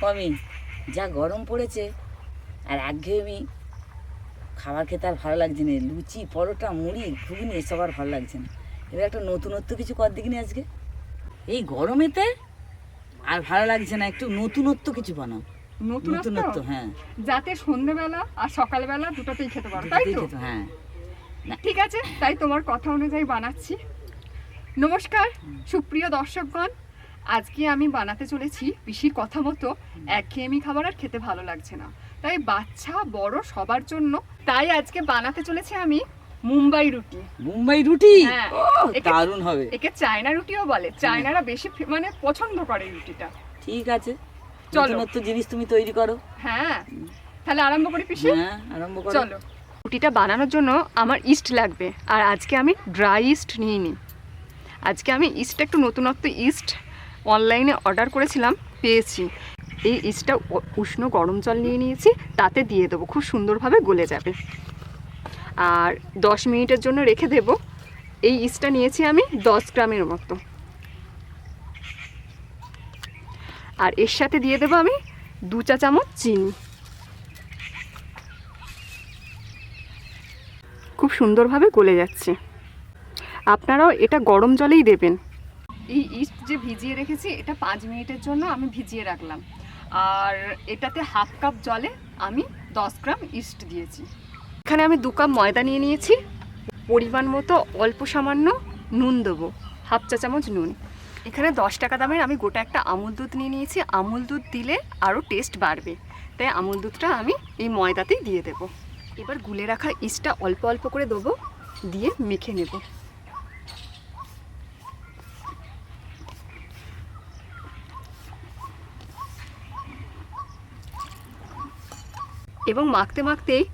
কমই যা গরম পড়েছে। আর একঘেয়েমি খাবার খেতে আর ভালো লাগছে না। লুচি পরোটা মুড়ি ঘুগনি এসব আর ভালো লাগছে না। এবার একটা নতুনত্ব কিছু কর দিকিনি আজকে। এই গরমেতে আর ভালো লাগছে না। একটু নতুনত্ব কিছু বানাও। নতুনত্ব? হ্যাঁ। যাতে সন্ধ্যেবেলা আর সকালবেলা দুটোতেই খেতে পারো তাই তো? হ্যাঁ। ঠিক আছে তাই তোমার কথা অনুযায়ী বানাচ্ছি। নমস্কার সুপ্রিয় দর্শকগণ। আজকে আমি বানাতে চলেছি পিসির কথা মতো একঘেয়েমি খাবার আর খেতে ভালো লাগছে না। তাই বাচ্চা বড় সবার জন্য তাই আজকে বানাতে চলেছি আমি মুম্বাই রুটি। মুম্বাই রুটি? হ্যাঁ, দারুণ হবে। একে চায়না রুটিও বলে। চায়নারা বেশি মানে পছন্দ করে রুটিটা। ঠিক আছে। চলো। নতুনত্ব জিনিস তুমি তৈরি করো। হ্যাঁ। তাহলে আরম্ভ করি পিসি? হ্যাঁ আরম্ভ করো। চলো। রুটিটা বানানোর জন্য আমার ইস্ট লাগবে। আর আজকে আমি ড্রাই ইস্ট নিয়ে নিই আজকে আমি ইস্টটা একটু নতুনত্ব ইস্ট অনলাইনে অর্ডার করেছিলাম, পেয়েছি। এই ইস্টটা উষ্ণ গরম জল নিয়ে নিয়েছি, তাতে দিয়ে দেবো, খুব সুন্দরভাবে গলে যাবে। আর দশ মিনিটের জন্য রেখে দেব। এই ইস্টটা নিয়েছি আমি দশ গ্রামের মতো। আর এর সাথে দিয়ে দেবো আমি দু চা চামচ চিনি। খুব সুন্দরভাবে গলে যাচ্ছে। আপনারাও এটা গরম জলেই দেবেন। এই ইস্ট যে ভিজিয়ে রেখেছি, এটা পাঁচ মিনিটের জন্য আমি ভিজিয়ে রাখলাম। আর এটাতে হাফ কাপ জলে আমি দশ গ্রাম ইস্ট দিয়েছি। এখানে আমি দু কাপ ময়দা নিয়ে নিয়েছি। পরিমাণ মতো অল্প সামান্য নুন দেবো, হাফ চা চামচ নুন। এখানে দশ টাকা দামের আমি গোটা একটা আমুল দুধ নিয়ে নিয়েছি। আমুল দুধ দিলে আরও টেস্ট বাড়বে। তাই আমুল দুধটা আমি এই ময়দাতেই দিয়ে দেবো। এবার গুলে রাখা ইস্টটা অল্প অল্প করে দেবো, দিয়ে মেখে নেব। এবং মাখতে মাখতেই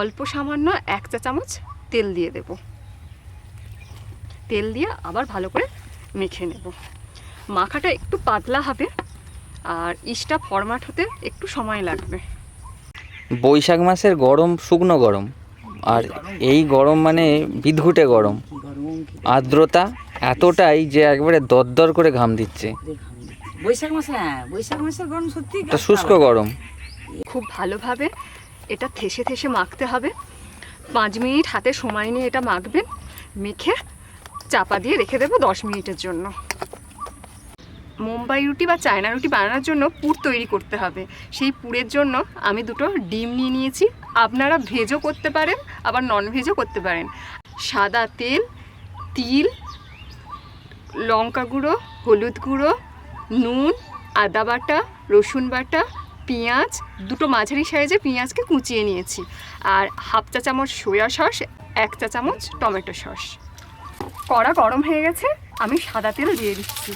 অল্প সামান্য এক চা চামচ তেল দিয়ে দেব। তেল দিয়ে আবার ভালো করে মেখে নেব। মাখাটা একটু পাতলা হবে আর ইস্টটা ফরমাট হতে একটু সময় লাগবে। বৈশাখ মাসের গরম শুকনো গরম আর এই গরম মানে বিদঘুটে গরম। আর্দ্রতা এতটাই যে একবারে দরদর করে ঘাম দিচ্ছে। করে ঘাম দিচ্ছে। বৈশাখ মাসে হ্যাঁ বৈশাখ মাসের গরম সত্যি শুষ্ক গরম। খুব ভালোভাবে এটা থেসে থেসে মাখতে হবে। পাঁচ মিনিট হাতে সময় নিয়ে এটা মাখবেন, মেখে চাপা দিয়ে রেখে দেবো দশ মিনিটের জন্য। মুম্বাই রুটি বা চায়না রুটি বানানোর জন্য পুর তৈরি করতে হবে। সেই পুরের জন্য আমি দুটো ডিম নিয়ে নিয়েছি। আপনারা ভেজও করতে পারেন, আবার নন ভেজও করতে পারেন। সাদা তেল, তিল, লঙ্কা গুঁড়ো, হলুদ গুঁড়ো, নুন, আদা বাটা, রসুন বাটা পেঁয়াজ, দুটো মাঝারি সাইজে পেঁয়াজকে কুচিয়ে নিয়েছি। আর হাফ চা চামচ সয়া সস, এক চা চামচ টমেটো সস। কড়া গরম হয়ে গেছে, আমি সাদা তেল দিয়ে দিচ্ছি।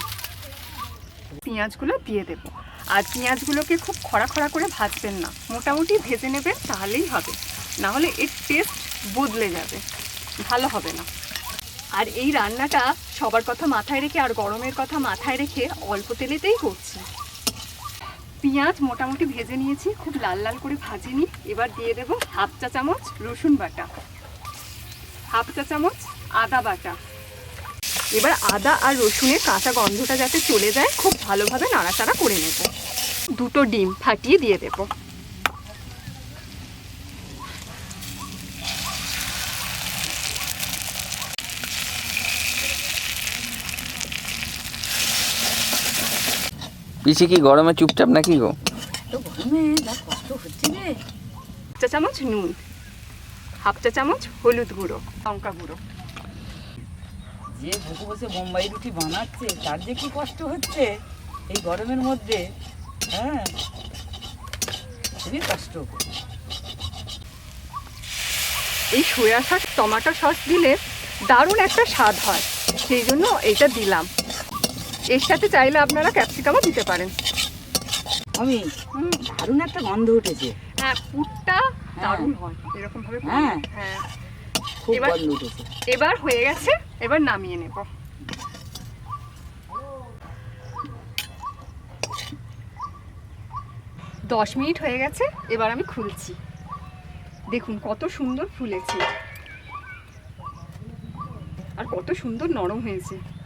পেঁয়াজগুলো দিয়ে দেব। আর পেঁয়াজগুলোকে খুব খরা খরা করে ভাজবেন না। মোটামুটি ভেজে নেবেন, তাহলেই হবে। না হলে এর টেস্ট বদলে যাবে। ভালো হবে না। আর এই রান্নাটা সবার কথা মাথায় রেখে আর গরমের কথা মাথায় রেখে অল্প তেলেতেই করছি। পেঁয়াজ মোটামুটি ভেজে নিয়েছি, খুব লাল লাল করে ভাজিনি। এবার দিয়ে দেবো হাফ চা চামচ রসুন বাটা। হাফ চা চামচ আদা বাটা। এবার আদা আর রসুনের কাঁচা গন্ধটা যাতে চলে যায়, খুব ভালোভাবে নাড়াচাড়া করে নেব। দুটো ডিম ফাটিয়ে দিয়ে দেবো। পিসি কি গরমে চুপচাপ নাকি গো? তো গরমে যা কষ্ট হচ্ছে রে। চা চামচ নুন। হাফ চা চামচ হলুদ গুঁড়ো লঙ্কা গুঁড়ো। যে বসে বসে বোম্বাই রুটি বানাচ্ছে তার যে কি কষ্ট হচ্ছে? এই গরমের মধ্যে হ্যাঁ? খুবই কষ্ট। এই সয়া সস টমাটো সস দিলে দারুণ একটা স্বাদ হয়। সেই জন্য এইটা দিলাম। এর সাথে চাইলে আপনারা ক্যাপসিকামও দিতে পারেন। আমি? দারুণ একটা গন্ধ উঠেছে। হ্যাঁ পুরটা দারুণ হয়। এরকম ভাবে হ্যাঁ। হ্যাঁ। এবার- এবার হয়ে গেছে এবার নামিয়ে নেব। দশ মিনিট হয়ে গেছে এবার আমি খুলছি। দেখুন কত সুন্দর ফুলেছে। আর কত সুন্দর নরম হয়েছে।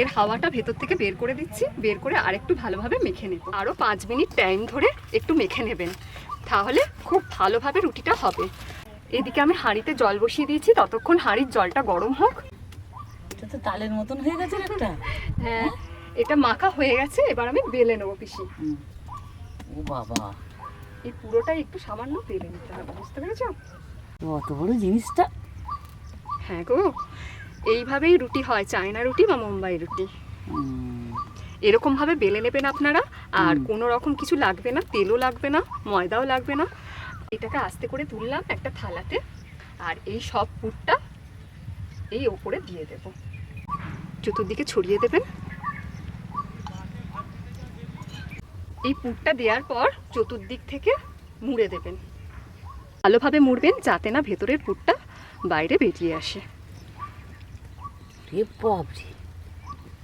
এর হাওয়াটা ভেতর থেকে বের করে দিচ্ছি বের করে আরেকটু ভালোভাবে মেখে নেব। আরও পাঁচ মিনিট টাইম ধরে একটু মেখে নেবেন তাহলে খুব ভালোভাবে রুটিটা হবে। এদিকে আমি হাঁড়িতে জল বসিয়ে দিয়েছি ততক্ষণ হাঁড়ির জলটা গরম হোক। এটা তো তালের মতন হয়ে গেছে একটা। হ্যাঁ এটা মাখা হয়ে গেছে এবার আমি বেলে নেব পিসি। ও বাবা। এই পুরোটাই একটু সামান্য বেলে নিতে হবে বুঝতে পেরেছ? অত বড় জিনিসটা? হ্যাঁ গো। এইভাবেই রুটি হয় চায়না রুটি বা মুম্বাই রুটি। এরকমভাবে বেলে নেবেন আপনারা আর কোনো রকম কিছু লাগবে না তেলও লাগবে না ময়দাও লাগবে না। এটাকে আস্তে করে তুললাম একটা থালাতে আর এই সব পুরটা এই ওপরে দিয়ে দেব। চতুর্দিকে ছড়িয়ে দেবেন। এই পুরটা দেওয়ার পর চতুর্দিক থেকে মুড়ে দেবেন। ভালোভাবে মুড়বেন যাতে না ভেতরের পুরটা বাইরে বেরিয়ে আসে। রে বাপরে,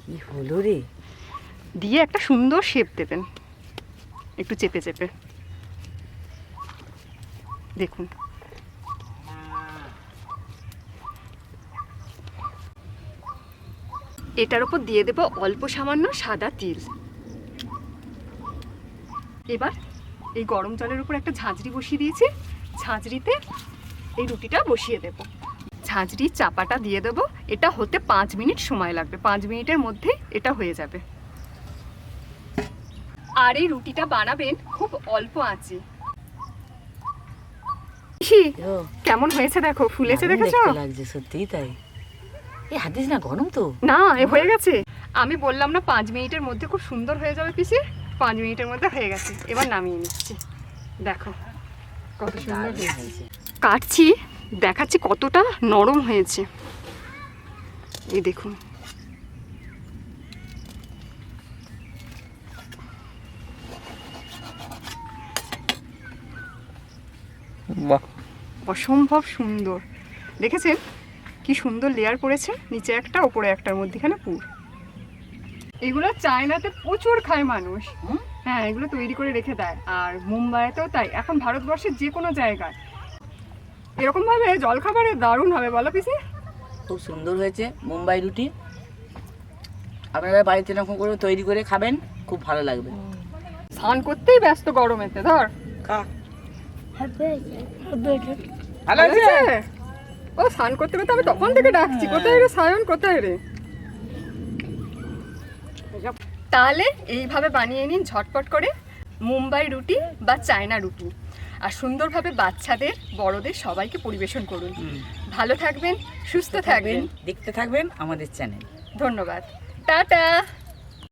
কি হলো রে? দিয়ে একটা সুন্দর শেপ দেবেন। একটু চেপে চেপে। দেখুন। এটার উপর দিয়ে দেব অল্প সামান্য সাদা তিল। এবার এই গরম জলের উপর একটা ঝাঁঝরি বসিয়ে দিয়েছি। ঝাঁঝরিতে এই রুটিটা বসিয়ে দেব। ঝাঁঝরির চাপাটা দিয়ে দেবো। এটা হতে পাঁচ মিনিট সময় লাগবে। পাঁচ মিনিটের মধ্যে এটা হয়ে যাবে। আর এই রুটিটা বানাবেন খুব অল্প আঁচে। পিসি, কেমন হয়েছে দেখো? ফুলেছে দেখেছ? লাগছে সত্যিই তাই। এই হাত দিস না গরম তো। না এ হয়ে গেছে। আমি বললাম না পাঁচ মিনিটের মধ্যে খুব সুন্দর হয়ে যাবে পিসি? পাঁচ মিনিটের মধ্যে হয়ে গেছে। এবার নামিয়ে নিচ্ছি। দেখো কত সুন্দর হয়েছে। কাটছি। দেখাচ্ছি কতটা নরম হয়েছে। এই দেখুন। অসম্ভব সুন্দর। দেখেছেন? কি সুন্দর লেয়ার পড়েছে নিচে একটা ওপরে একটার মধ্যেখানে পুর। এগুলো চায়নাতে প্রচুর খায় মানুষ। হ্যাঁ এগুলো তৈরি করে রেখে দেয়। আর মুম্বাইতেও তাই। এখন ভারতবর্ষের যে কোনো জায়গায় এরকম ভাবে জলখাবারে দারুণ হবে বলো পিসি। খুব সুন্দর হয়েছে মুম্বাই রুটি। আপনারা বাড়িতে এরকম করে তৈরি করে খাবেন খুব ভালো লাগবে। স্নান করতেই ব্যস্ত গরমেতে ধর? ও স্নান করতে করতে আমি তখন থেকে ডাকছি। কোথায় রে সায়ন কোথায় রে? তাহলে এইভাবে বানিয়ে নিন ঝটপট করে মুম্বাই রুটি বা চায়না রুটি। আর সুন্দরভাবে বাচ্চাদের বড়দের সবাইকে পরিবেশন করুন। ভালো থাকবেন সুস্থ থাকবেন। দেখতে থাকবেন আমাদের চ্যানেল। ধন্যবাদ। টাটা!